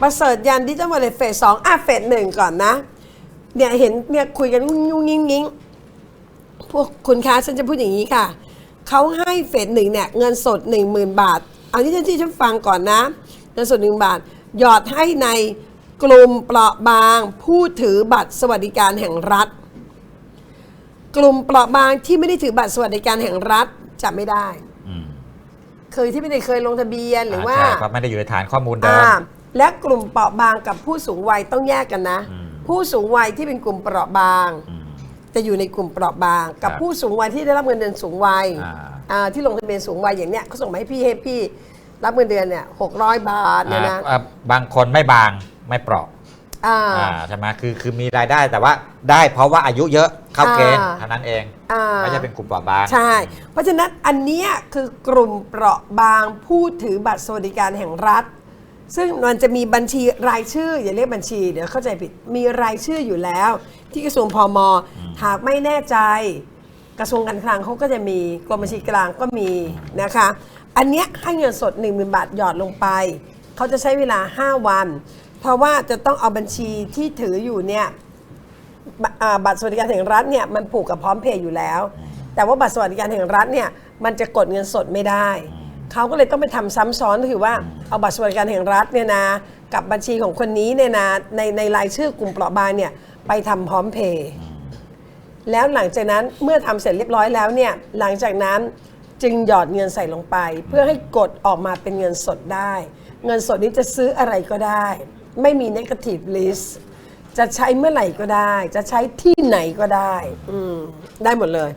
ประเสริฐยันดิจิทัลวอลเล็ตเฟสสองอะเฟสหนึ่งก่อนนะ เนี่ยเห็นเนี่ยคุยกันงุ้งงุ้งงิ้งงิ้งพวกคุณคะฉันจะพูดอย่างนี้ค่ะ เขาให้เฟสหนึ่งเนี่ยเงินสด 1 0,000 บาท เอาที่ที่ฉันฟังก่อนนะ เงินสดหนึ่งบาท หยอดให้ในกลุ่มเปราะบางผู้ถือบัตรสวัสดิการแห่งรัฐ กลุ่มเปราะบางที่ไม่ได้ถือบัตรสวัสดิการแห่งรัฐจะไม่ได้ อืม เคยที่ไม่ได้เคยลงทะเบียนหรือว่า ใช่ก็ไม่ได้อยู่ในฐานข้อมูลเดิมอ่า และกลุ่มเปราะบางกับผู้สูงวัยต้องแยกกันนะ อืม ผู้สูงวัยที่เป็นกลุ่มเปราะบาง อืม จะอยู่ในกลุ่มเปราะบาง กับครับผู้สูงวัยที่ได้รับเงินเดือนสูงวัยอ่าอ่าที่ลงทะเบียนสูงวัยอย่างเนี้ยเขาส่งมาให้พี่ให้พี่ รับเงินเดือนเนี่ยหกร้อยบาทเนี่ยนะอ่าบางคนไม่บางไม่เปราะอ่า อ่าใช่ไหมคือคือมีรายได้แต่ว่าได้เพราะว่าอายุเยอะเข้าเกณฑ์อ่า เท่านั้นเอง อ่า ไม่ใช่เป็นกลุ่มเปราะบาง ใช่ เพราะฉะนั้นอันเนี้ยคือกลุ่มเปราะบางผู้ถือบัตรสวัสดิการแห่งรัฐ ซึ่งมันจะมีบัญชีรายชื่อ อย่าเรียกบัญชี เดี๋ยวเข้าใจผิดมีรายชื่ออยู่แล้ว ที่กระทรวงพมหากไม่แน่ใจ กระทรวงการคลังเขาก็จะมีกรมบัญชีกลางก็มีนะคะ อันเนี้ยให้เงินสด 1 0,000 บาทหยอดลงไปเขาจะใช้เวลา 5 วัน เพราะว่าจะต้องเอาบัญชีที่ถืออยู่เนี่ยบอ่าบัตรสวัสดิการแห่งรัฐเนี่ยมันผูกกับพร้อมเพย์อยู่แล้ว แต่ว่าบัตรสวัสดิการแห่งรัฐเนี่ยมันจะกดเงินสดไม่ได้ เขาก็เลยต้องไปทำซ้ำซ้อนก็คือว่าเอาบัตรสวัสดิการแห่งรัฐเนี่ยนะกับบัญชีของคนนี้เนี่ยนะในในรายชื่อกลุ่มเปราะบางเนี่ยไปทำพร้อมเพย์แล้วหลังจากนั้นเมื่อทำเสร็จเรียบร้อยแล้วเนี่ยหลังจากนั้นจึงหยอดเงินใส่ลงไป เพื่อให้กดออกมาเป็นเงินสดได้ เงินสดนี้จะซื้ออะไรก็ได้ ไม่มี negative list จะใช้เมื่อไหร่ก็ได้ จะใช้ที่ไหนก็ได้อืมได้หมดเลย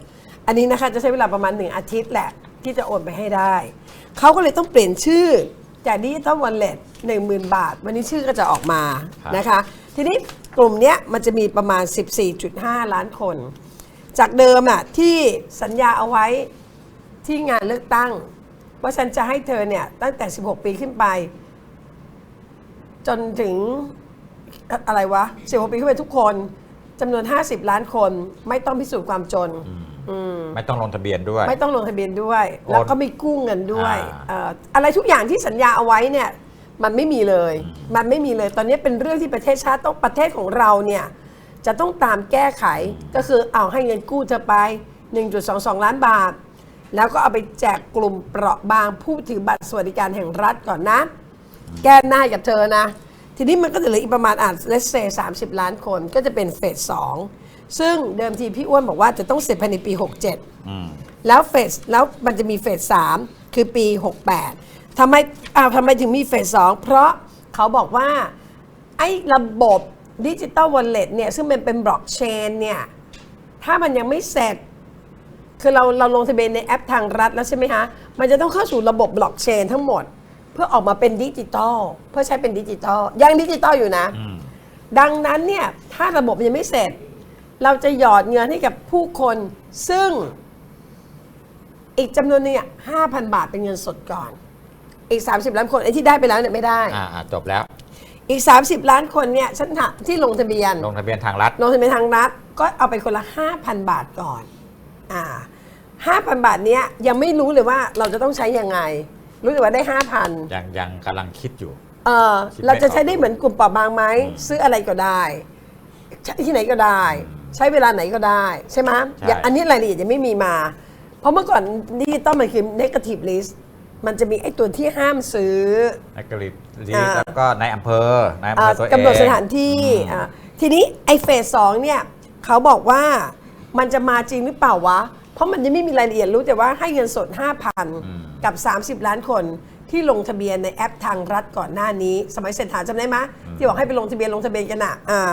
อันนี้นะคะจะใช้เวลาประมาณหนึ่งอาทิตย์แหละ ที่จะโอนไปให้ได้ เขาก็เลยต้องเปลี่ยนชื่อจากดิจิตอลวอลเล็ตหนึ่งหมื่นบาท วันนี้ชื่อก็จะออกมาครับนะคะ ทีนี้กลุ่มเนี้ยมันจะมีประมาณ 14.5 ล้านคน จากเดิมอะที่สัญญาเอาไว้ที่งานเลือกตั้ง ว่าฉันจะให้เธอเนี่ย ตั้งแต่ 16 ปีขึ้นไป จนถึงอะอะไรวะ 16 ปีขึ้นไปทุกคนจำนวน 50 ล้านคนไม่ต้องพิสูจน์ความจนอืม ไม่ต้องลงทะเบียนด้วย ไม่ต้องลงทะเบียนด้วยโอนแล้วก็ไม่กู้เงินด้วยอ่าเอ่ออะไรทุกอย่างที่สัญญาเอาไว้เนี่ยมันไม่มีเลย มันไม่มีเลย ตอนนี้เป็นเรื่องที่ประเทศชาติต้องประเทศของเราเนี่ยจะต้องตามแก้ไข ก็คือเอาให้เงินกู้เธอไป 1.22 ล้านบาท แล้วก็เอาไปแจกกลุ่มเปราะบางผู้ถือบัตรสวัสดิการแห่งรัฐก่อนนะ แก้หน้ากับเธอนะ ทีนี้มันก็จะเหลืออีกประมาณอะเลสเซ30ล้านคนก็จะเป็นเฟสสอง ซึ่งเดิมทีพี่อ้วนบอกว่าจะต้องเสร็จภายในปี 67อืมแล้วเฟสแล้วมันจะมีเฟสสามคือปี 68 ทำไมอ้าวทำไมถึงมีเฟสสองเพราะเขาบอกว่า ไอ้ระบบดิจิตอลวอลเล็ตเนี่ย ซึ่งมันเป็นบล็อกเชนเนี่ย ถ้ามันยังไม่เสร็จ คือเราเราลงทะเบียนในแอปทางรัฐแล้วใช่ไหมคะมันจะต้องเข้าสู่ระบบบล็อกเชนทั้งหมด เพื่อออกมาเป็นดิจิตอลเพื่อใช้เป็นดิจิตอลยังดิจิตอลอยู่นะอืมดังนั้นเนี่ยถ้าระบบยังไม่เสร็จ เราจะหยอดเงินให้กับผู้คนซึ่งอีกจำนวนหนึงอะห้าพันบาทเป็นเงินสดก่อน อีก 30 ล้านคนไอ้ที่ได้ไปแล้วเนี่ยไม่ได้อ่าอ่าจบแล้ว อีก 30 ล้านคนเนี่ยฉันถามที่ลงทะเบียน ลงทะเบียนทางรัฐ ลงทะเบียนทางรัฐ ก็เอาไปคนละ 5,000 บาทก่อน อ่า5,000บาทเนี้ยยังไม่รู้เลยว่าเราจะต้องใช้ยังไง รู้แต่ว่าได้5,000ยังยังกำลังคิดอยู่ เออคิดไม่เราจะใช้ออกได้เหมือนกลุ่มเปราะบางไหมซื้ออะไรก็ได้ใช้ที่ไหนก็ได้ ใช้เวลาไหนก็ได้ใช่ไหมใช่ อย่างอันนี้รายละเอียดยังไม่มีมา เพราะเมื่อก่อนดิจิตอลมันคือ negative list มันจะมีไอ้ตัวที่ห้ามซื้อ นักกริบลีอ่า แล้วก็ในอำเภอในอำเภอ่าอตัวเอง กำหนดสถานที่อืมอ่าทีนี้ไอ้เฟสสองเนี่ยเขาบอกว่ามันจะมาจริงหรือเปล่าวะ เพราะมันยังไม่มีรายละเอียดรู้แต่ว่าให้เงินสด5,000 กับ 30 ล้านคนที่ลงทะเบียนในแอปทางรัฐก่อนหน้านี้ สมัยเศรษฐาจำได้ไหมที่บอกให้ไปลงทะเบียนลงทะเบียนกันอะอ่า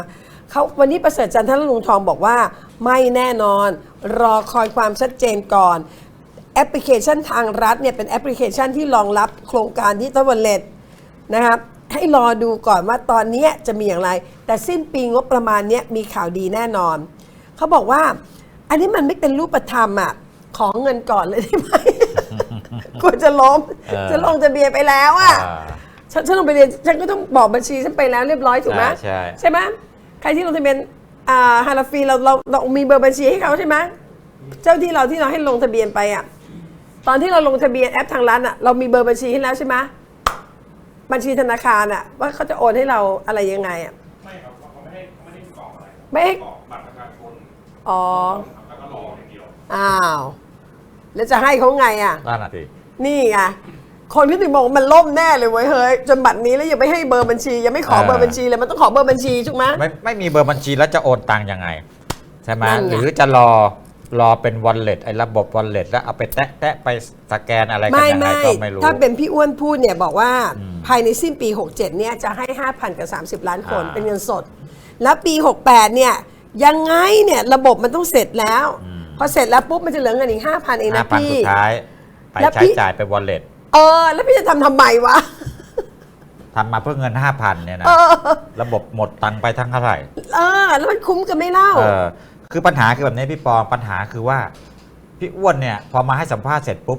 เขาวันนี้ประเสริฐจันทร์ลุงทองบอกว่า ไม่แน่นอน รอคอยความชัดเจนก่อน แอปพลิเคชันทางรัฐเนี่ยเป็นแอปพลิเคชันที่รองรับโครงการดิจิตอลวอลเล็ตนะครับให้รอดูก่อนว่าตอนเนี้ยจะมีอย่างไร แต่สิ้นปีงบประมาณเนี้ยมีข่าวดีแน่นอน เขาบอกว่า อันนี้มันไม่เป็นรูปธรรมอะของเงินก่อนเลยได้ไหมกลัวจะล้มเออจะลงทะเบียนไปแล้วอะอ่าฉันฉันลงไปเรียนฉันก็ต้องบอกบัญชีฉันไปแล้วเรียบร้อยถูกไหมใช่ใช่ไหมใค รที่ลงทะเบียนอ่าฮาราฟีเราเราเรามีเบอร์บัญชีให้เขาใช่ไหมเจ้าที่เราที่เราให้ลงทะเบียนไปอะตอนที่เราลงทะเบียนแอปทางร้านอะเรามีเบอร์บัญชีให้แล้วใช่ไหมบัญชีธนาคารอะว่าเขาจะโอนให้เราอะไรยังไงอะไม่ครับเขาไม่ให้ไม่ได้กรอกอะไรครับไม่ให้กรอกบัตรประชาชนอ๋อครับแล้วก็รออย่างเดียวอ้าวแล้วจะให้เขาไงอะนั่นน่ะสินี่ไง คนที่ถึงบอกว่ามันล่มแน่เลยเว้ยเฮ้ยจนบัตรนี้แล้วยังไม่ให้เบอร์บัญชี ยังไม่ขอเบอร์บัญชีเลยมันต้องขอเบอร์บัญชีถูกไหม ไม่ไม่มีเบอร์บัญชีแล้วจะโอนตังค์ยังไง ใช่ไหมนั่นไง หรือจะรอรอเป็นวอลเล็ตไอ้ระบบวอลเล็ตแล้วเอาไปแตะแตะไปสแกนอะไรกันไม่ยังไงไม่ก็ไม่รู้ ถ้าเป็นพี่อ้วนพูดเนี่ยบอกว่าอืมภายในสิ้นปี 67 เนี่ยจะให้ 5,000 กับ 30 ล้านคนอ่าเป็นเงินสด แล้วปี 68 เนี่ยยังไงเนี่ยระบบมันต้องเสร็จแล้ว อืม พอเสร็จแล้วปุ๊บมันจะเหลือเงินอีก 5,000 เองห้านะพันพี่ สุดท้าย ไปแล้วใช้พี่ จ่ายไปวอลเล็ต เออ แล้วพี่จะทำทำไมวะทำมาเพื่อเงินห้าพันเนี่ยนะเออ ระบบหมดตังค์ไปทั้งเท่าไหร่เออ แล้วมันคุ้มกันไหม่เล่า เออคือปัญหาคือแบบนี้พี่ปอปัญหาคือว่า พี่อ้วนเนี่ยพอมาให้สัมภาษณ์เสร็จปุ๊บ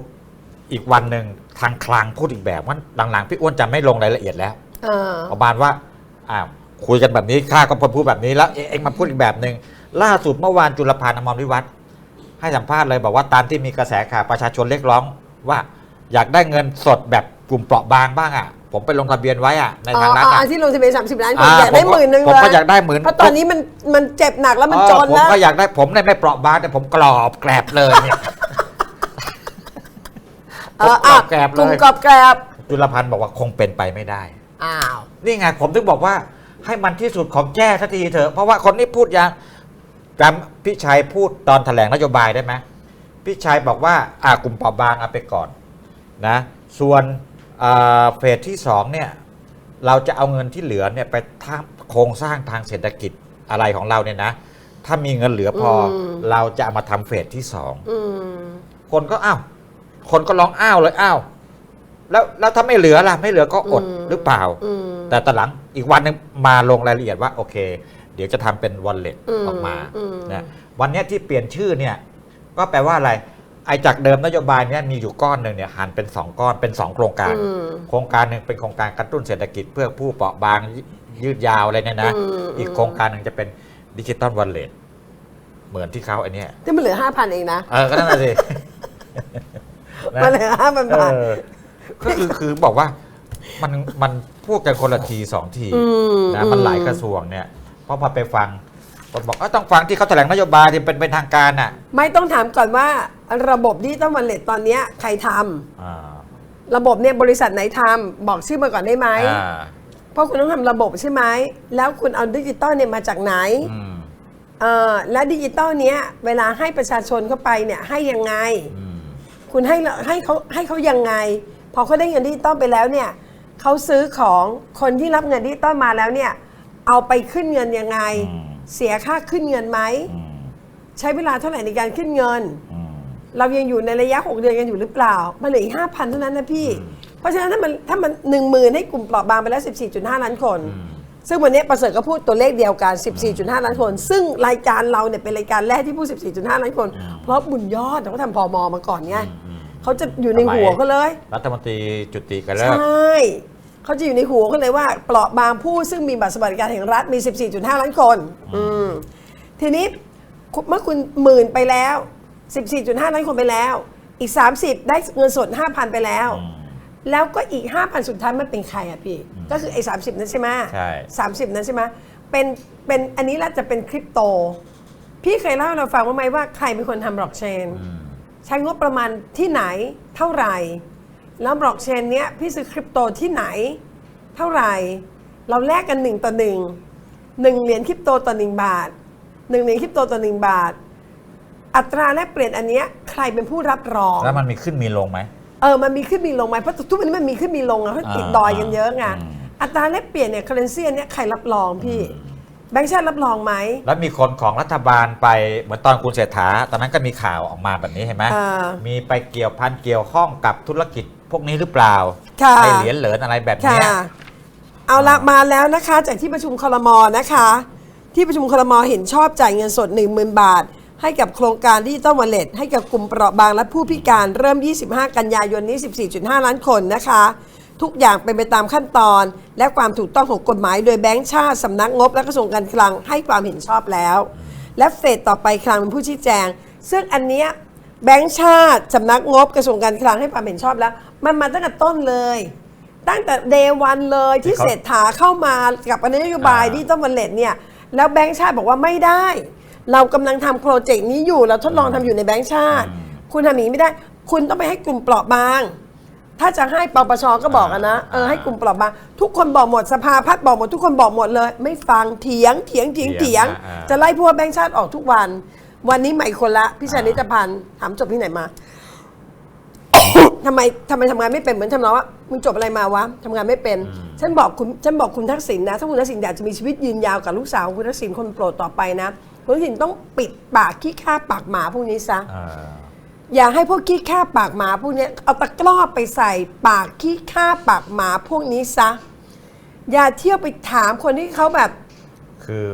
อีกวันหนึ่งทางคลังพูดอีกแบบว่าหลังๆพี่อ้วนจะไม่ลงรายละเอียดแล้ว เออ ประมาณว่าอ่า คุยกันแบบนี้ข้าก็พอพูดแบบนี้แล้วเอ๊ะเองมาพูดอีกแบบหนึ่งล่าสุดเมื่อวานจุลพันธ์อมรวิวัฒน์ให้สัมภาษณ์เลยบอกว่าตามที่มีกระแสข่าวประชาชนเรียกร้องว่า อยากได้เงินสดแบบกลุ่มเปราะบางบ้างอะ ผมไปลงทะเบียนไว้อะในทางรัฐอ๋ออะอ๋อที่ลงทะเบียน30ล้านคนอ่าอยากได้ผมก็หมื่นหนึ่งผมเลยก็อยากได้หมื่นเพราะตอนนี้มันมันเจ็บหนักแล้วมันเออจนผมแล้วก็อยากได้ผมเนี่ยไม่เปราะบางแต่ผมกรอบแกรบเลยเนี่ยเอออะผมกรอบแกรบกเลลุ่มยกรอบแกรบจุลพันธ์บอกว่าคงเป็นไปไม่ได้อ้าวนี่ไงผมถึงบอกว่าให้มันที่สุดของแจ้สักทีเถอะ เพราะว่าคนนี้พูดอย่างจำพี่ชัยพูดตอนแถลงนโยบายได้ไหมพี่ชัยบอกว่าอากลุ่มเปราะบางเอาไปก่อน นะส่วนอ่าเฟสที่สองเนี่ยเราจะเอาเงินที่เหลือเนี่ยไปทำโครงสร้างทางเศรษฐกิจอะไรของเราเนี่ยนะ ถ้ามีเงินเหลือพออมเราจะเอามาทำเฟสที่สองอืมคนก็อ้าวคนก็ร้องอ้าวเลยอ้าวแล้วแล้วถ้าไม่เหลือล่ะไม่เหลือก็อดอืมหรือเปล่าอืมแต่ตอนหลังอีกวันหนึงมาลงรายละเอียดว่าโอเค เดี๋ยวจะทำเป็นวอลเล็ตอืมออกมาอืมนะวันเนี้ยที่เปลี่ยนชื่อเนี่ย ก็แปลว่าอะไร ไอ้จากเดิมนโยบายเนี้ยมีอยู่ก้อนหนึ่งเนี่ยหันเป็น 2 ก้อนเป็น 2 โครงการ อืม โครงการหนึ่งเป็นโครงการกระตุ้นเศรษฐกิจเพื่อผู้เปราะบางยยืดยาวอะไรเนี่ยนะ อืม อีกโครงการหนึ่งจะเป็นดิจิตอลวอลเล็ตเหมือนที่เขาไอันเนี้ยที่มันเหลือ5,000เองนะเออก็นั่นแหละสิ นะ มันเหลือ5,000บาทเออก็คือคือบอกว่ามันมันพูดกันคนละทีสองที อืมนะมันอืมหลายกระทรวงเนี่ยเพราะพอไปฟังคนบอกเอ้าต้องฟังที่เขาแถลงนโยบายที่เป็นเป็นทางการอะ ไม่ต้องถามก่อนว่า ระบบดิจิตอลวอลเล็ตตอนเนี้ยใครทำอ่าระบบเนี่ยบริษัทไหนทำบอกชื่อมาก่อนได้ไหม อ่าเพราะคุณต้องทำระบบใช่ไหม แล้วคุณเอาดิจิตอลเนี่ยมาจากไหนอืมเออและดิจิตอลเนี้ยเวลาให้ประชาชนเข้าไปเนี่ยให้ยังไง อืมคุณให้ให้เขาให้เขายังไง พอเขาได้เงินดิจิตอลไปแล้วเนี่ยเขาซื้อของคนที่รับเงินดิจิตอลมาแล้วเนี่ยเอาไปขึ้นเงินยังไงอืมเสียค่าขึ้นเงินไหม อืม ใช้เวลาเท่าไหร่ในการขึ้นเงินอืม เรายังอยู่ในระยะ 6 เดือนกันอยู่หรือเปล่า มันเหลืออีกห้าพันเท่านั้นนะพี่ เพราะฉะนั้นถ้ามันถ้ามันหนึ่งหมื่นให้กลุ่มเปราะบางไปแล้ว 14.5 ล้านคนอืมซึ่งวันนี้ประเสริฐก็พูดตัวเลขเดียวกัน 14.5 ล้านคน ซึ่งรายการเราเนี่ยเป็นรายการแรกที่พูด 14.5 ล้านคน เพราะบุญยอดเขาทำพอมอมาก่อนไงอืมเขาจะอยู่ในหัวเขาเลย รัฐมนตรีจุติกันใชแล้ว่เขาจะอยู่ในหัวเขาเลยว่า เปราะบางผู้ซึ่งมีบัตรสวัสดิการแห่งรัฐมี 14.5 ล้านคนอืมทีนี้คุณเมื่อคุณหมื่นไปแล้ว 14.5 ล้านคนไปแล้ว อีก 30 ได้เงินสด 5,000 ไปแล้วอืมแล้วก็อีก 5,000 สุดท้ายมันเป็นใครอะพี่ ก็คือไอ้30นั้นใช่ไหมใช่30นั้นใช่ไหมเป็นเป็นอันนี้แล้วจะเป็นคริปโต พี่เคยเล่าให้เราฟังว่าไหมว่าใครเป็นคนทำบล็อกเชนอืมใช้งบประมาณที่ไหนเท่าไหร่แล้วบล็อกเชนเนี้ยพี่ซื้อคริปโตที่ไหน เท่าไหร่ เราแลกกันหนึ่งต่อหนึ่งหนึ่งเหรียญคริปโตต่อหนึ่งบาทหนึ่งเหรียญคริปโตต่อหนึ่งบาท อัตราแลกเปลี่ยนอันเนี้ยใครเป็นผู้รับรอง แล้วมันมีขึ้นมีลงไหม เออ มันมีขึ้นมีลงไหมเพราะทุกวันนี้มันมีขึ้นมีลงอะเพราะติดอ่าดอยกันเยอะไง อืม อัตราแลกเปลี่ยนเนี่ยค r เรนซีเนี้ยใครรับรองพี่ แบงค์ชาติรับรองไหม แล้วมีคนของรัฐบาลไปเหมือนตอนคุณเศรษฐา ตอนนั้นก็มีข่าวออกมาแบบนี้เห็นไหมอ่ามีไปเกี่ยวพันเกี่ยวข้องกับธุรกิจพวกนี้หรือเปล่าค่ะ ไอเหรียญเหรินอะไรแบบค่ะ เนี้ย เอาละมาแล้วนะคะ จากที่ประชุมคลมนะคะ ที่ประชุมคลมเห็นชอบจ่ายเงินสด 10,000 บาท ให้กับโครงการดิจิตอลวอลเล็ตให้กับกลุ่มเปราะบางและผู้พิการเริ่ม 25 กันยายนนี้ 14.5 ล้านคนนะคะ ทุกอย่างเป็นไปตามขั้นตอน และความถูกต้องของกฎหมายโดยแบงก์ชาติสำนักงบ และกระทรวงการคลังให้ความเห็นชอบแล้ว และเฟสต่อไปคลังเป็นผู้ชี้แจง ซึ่งอันเนี้ยแบงก์ชาติสำนักงบกระทรวงการคลังให้ความเห็นชอบแล้ว มันมาตั้งแต่ต้นเลย ตั้งแต่เดวันเลยที่ที่เขาเศรษฐาเข้ามากับนโยบายอ่าดิจิตอลวันเล็ตเนี่ยแล้วแบงก์ชาติบอกว่าไม่ได้ เรากำลังทำโปรเจกต์นี้อยู่ เราทดลองทำอยู่ในแบงก์ชาติ คุณทำอย่างนี้ไม่ได้ คุณต้องไปให้กลุ่มเปราะบาง ถ้าจะให้ปปชก็บอกอะนะเออให้กลุ่มเปราะบาง ทุกคนบอกหมดสภาพัฒน์บอกหมดทุกคนบอกหมดเลย ไม่ฟังเถียงเถียงเถียงเถีเถียยงงอ่า จะไล่พวกแบงก์ชาติออกทุกวัน วันนี้ใหม่คนละพี่ชายนิตพันธ์ถามจบที่ไหนมา ทำไมทำไมทำงานไม่เป็นเหมือนทำนองว่ามึงจบอะไรมาวะทำงานไม่เป็น ฉันบอกคุณฉันบอกคุณทักษิณนะ ถ้าคุณทักษิณอยากจะมีชีวิตยืนยาวกับลูกสาวของคุณทักษิณคนโปรดต่อไปนะ คุณทักษิณต้องปิดปากขี้ข้าปากหมาพวกนี้ซะอ่าอย่าให้พวกขี้ข้าปากหมาพวกเนี้ยเอาตะกร้อไปใส่ปากขี้ข้าปากหมาพวกนี้ซะอย่าเที่ยวไปถามคนที่เขาแบบคือ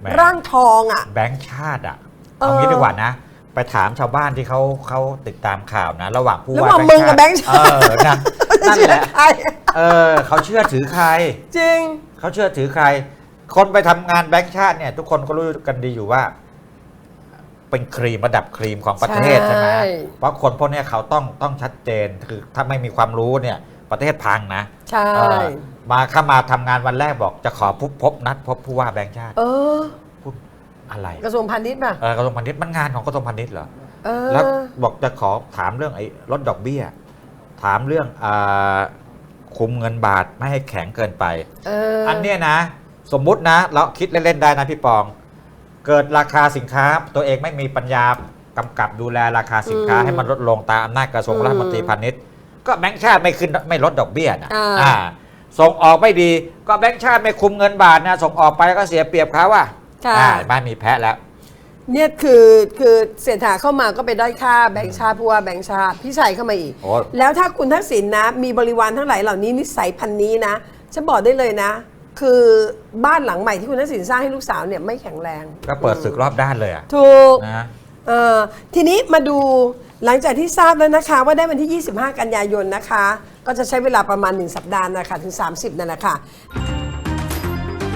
แหมร่างทองอะ แบงค์ชาติอะเออเอางี้ดีกว่านะ ไปถามชาวบ้านที่เขาเขาติดตามข่าวนะ ระหว่างผู้ระหว่าว่างมึงกับแบงค์ชาติ เออนะนั่นแหละใครเออเขาเชื่อถือใคร จริง เขาเชื่อถือใคร คนไปทำงานแบงค์ชาติเนี่ย ทุกคนก็รู้กันดีอยู่ว่า เป็นครีมระดับครีมของประเทศใช่ใช่ไหมเพราะคนพวกเนี้ยเขาต้องต้องชัดเจนคือถ้าไม่มีความรู้เนี่ย ประเทศพังนะใช่เออมาเข้ามาทำงานวันแรกบอกจะขอพบพบนัด พบผู้ว่าแบงค์ชาติ เออพูดอะไร กระทรวงพาณิชย์ป่ะเออกระทรวงพาณิชย์มันงานของกระทรวงพาณิชย์เหรอเออแล้วบอกจะขอถามเรื่องไอ้ลดดอกเบี้ย ถามเรื่องอาคุมเงินบาทไม่ให้แข็งเกินไปเอออันเนี้ยนะ สมมุตินะเราคิดเล่นๆได้นะพี่ปอง เกิดราคาสินค้าตัวเองไม่มีปัญญากำกับดูแลราคาสินค้าอืมให้มันลดลงตามอำนาจกระทรวงอืมรัฐมนตรีพาณิชย์ก็แบงค์ชาติไม่ขึ้นไม่ลดดอกเบี้ยนะอ่า อ่าส่งออกไม่ดีก็แบงค์ชาติไม่คุมเงินบาทนะส่งออกไปก็เสียเปรียบเขาว่าค่ะอ่าบ้านมีแพ้แล้ว เนี่ยคือคือเศรษฐาเข้ามาก็ไปด้อยค่าแบงค์ชาติผู้ว่าแบงค์ชาติพี่ชัยเข้ามาอีก โอ้ แล้วถ้าคุณทักษิณนะ มีบริวารทั้งหลายเหล่านี้นิสัยพันนี้นะฉันบอกได้เลยนะ คือบ้านหลังใหม่ที่คุณทักษิณสร้างให้ลูกสาวเนี่ยไม่แข็งแรง ก็เปิดศึกรอบด้านเลยอะถูก นะ เอ่อทีนี้มาดูหลังจากที่ทราบแล้วนะคะว่าได้วันที่ 25 กันยายนนะคะ ก็จะใช้เวลาประมาณ 1 สัปดาห์นะคะถึง 30 นั่นแหละค่ะ